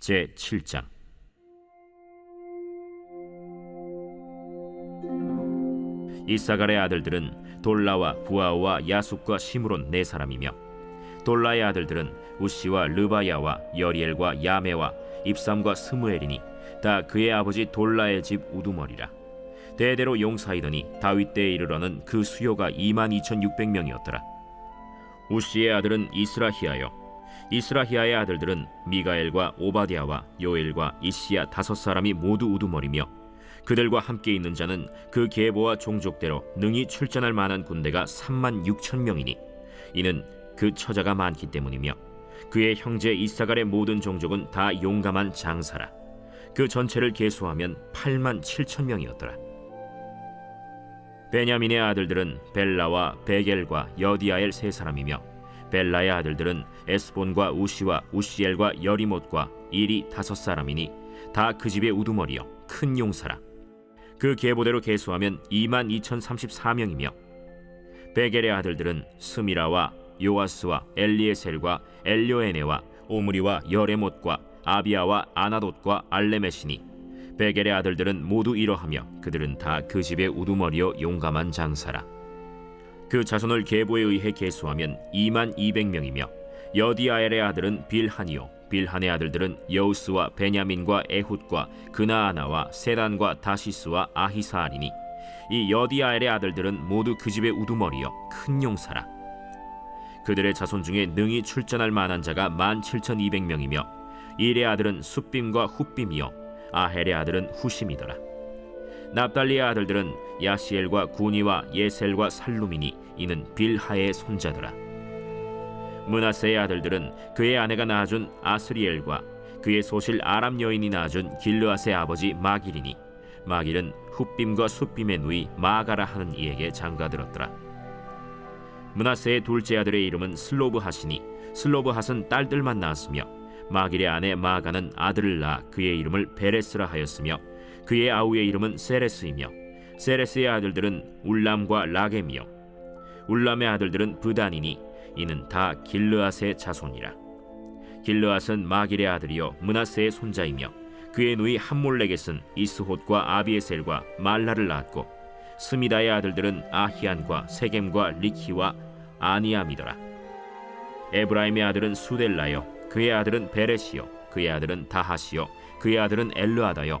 제 7장. 이사갈의 아들들은 돌라와 부아와 야숙과 시므론 네 사람이며 돌라의 아들들은 우시와 르바야와 여리엘과 야메와 입삼과 스무엘이니 다 그의 아버지 돌라의 집 우두머리라. 대대로 용사이더니 다윗 때에 이르러는 그 수요가 2만 2,600명이었더라. 우시의 아들은 이스라히야요 이스라히야의 아들들은 미가엘과 오바디아와 요엘과 이시야 다섯 사람이 모두 우두머리며 그들과 함께 있는 자는 그 계보와 종족대로 능히 출전할 만한 군대가 3만 6천 명이니 이는 그 처자가 많기 때문이며 그의 형제 이사갈의 모든 종족은 다 용감한 장사라. 그 전체를 계수하면 8만 7천 명이었더라. 베냐민의 아들들은 벨라와 베겔과 여디아엘 세 사람이며 벨라의 아들들은 에스본과 우시와 우시엘과 여리못과 일이 다섯 사람이니 다 그 집의 우두머리요 큰 용사라. 그 계보대로 계수하면 2만 2,034명이며 베겔의 아들들은 스미라와 요아스와 엘리에셀과 엘료에네와 오므리와 여레못과 아비아와 아나돗과 알레메시니 베겔의 아들들은 모두 이러하며 그들은 다 그 집의 우두머리요 용감한 장사라 그 자손을 계보에 의해 계수하면 2만 200명이며 여디아엘의 아들은 빌하니요 빌한의 아들들은 여우스와 베냐민과 에훗과 그나아나와 세단과 다시스와 아히사알이니 이 여디아엘의 아들들은 모두 그 집의 우두머리요 큰 용사라. 그들의 자손 중에 능히 출전할 만한 자가 만 7,200명이며 일의 아들은 숫빔과 훗빔이요 아헬의 아들은 후심이더라 납달리의 아들들은 야시엘과 구니와 예셀과 살루미니 이는 빌하의 손자더라. 문하세의 아들들은 그의 아내가 낳아준 아스리엘과 그의 소실 아람 여인이 낳아준 길르앗의 아버지 마길이니 마길은 훗빔과 숫빔의 누이 마가라 하는 이에게 장가들었더라. 문하세의 둘째 아들의 이름은 슬로브하시니 슬로브핫은 딸들만 낳았으며 마길의 아내 마가는 아들을 낳아 그의 이름을 베레스라 하였으며 그의 아우의 이름은 세레스이며 세레스의 아들들은 울람과 라겜이요. 울람의 아들들은 브단이니 이는 다 길르앗의 자손이라. 길르앗은 마길의 아들이요 문하세의 손자이며 그의 누이 함몰렉겟은 이스홑과 아비에셀과 말라를 낳았고 스미다의 아들들은 아히안과 세겜과 리키와 아니암이더라. 에브라임의 아들은 수델라요. 그의 아들은 베레시요. 그의 아들은 다하시요. 그의 아들은 엘르아다요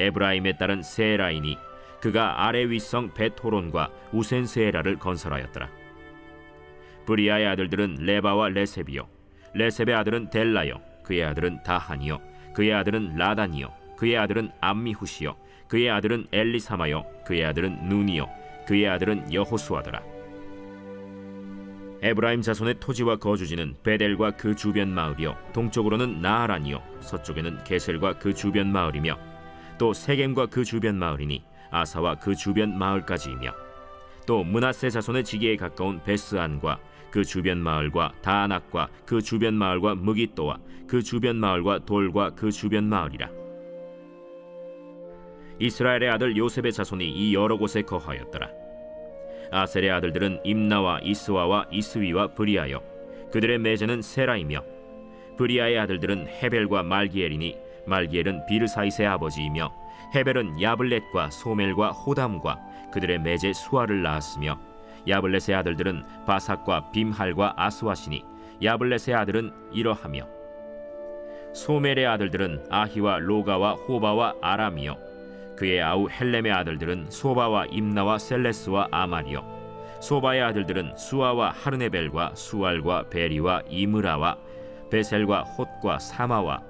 에브라임의 딸은 세라이니 그가 아래 윗성 베토론과 우센 세라를 건설하였더라. 브리아의 아들들은 레바와 레셉이요 레셉의 아들은 델라요 그의 아들은 다하니요 그의 아들은 라다니요 그의 아들은 암미후시요 그의 아들은 엘리사마요 그의 아들은 눈이요 그의 아들은 여호수아더라. 에브라임 자손의 토지와 거주지는 베델과 그 주변 마을이요 동쪽으로는 나하란이요 서쪽에는 게셀과 그 주변 마을이며 또 세겜과 그 주변 마을이니 아사와 그 주변 마을까지이며 또 문하세 자손의 지기에 가까운 베스안과 그 주변 마을과 다낙과 그 주변 마을과 무기또와 그 주변 마을과 돌과 그 주변 마을이라. 이스라엘의 아들 요셉의 자손이 이 여러 곳에 거하였더라. 아셀의 아들들은 임나와 이스와와 이스위와 브리아요 그들의 매제는 세라이며 브리아의 아들들은 헤벨과 말기엘이니 말기엘은 비르사이스의 아버지이며 헤벨은 야블렛과 소멜과 호담과 그들의 매제 수아를 낳았으며 야블렛의 아들들은 바삭과 빔할과 아스와시니 야블렛의 아들은 이러하며 소멜의 아들들은 아히와 로가와 호바와 아람이요 그의 아우 헬렘의 아들들은 소바와 임나와 셀레스와 아말이요 소바의 아들들은 수아와 하르네벨과 수알과 베리와 이므라와 베셀과 홑과 사마와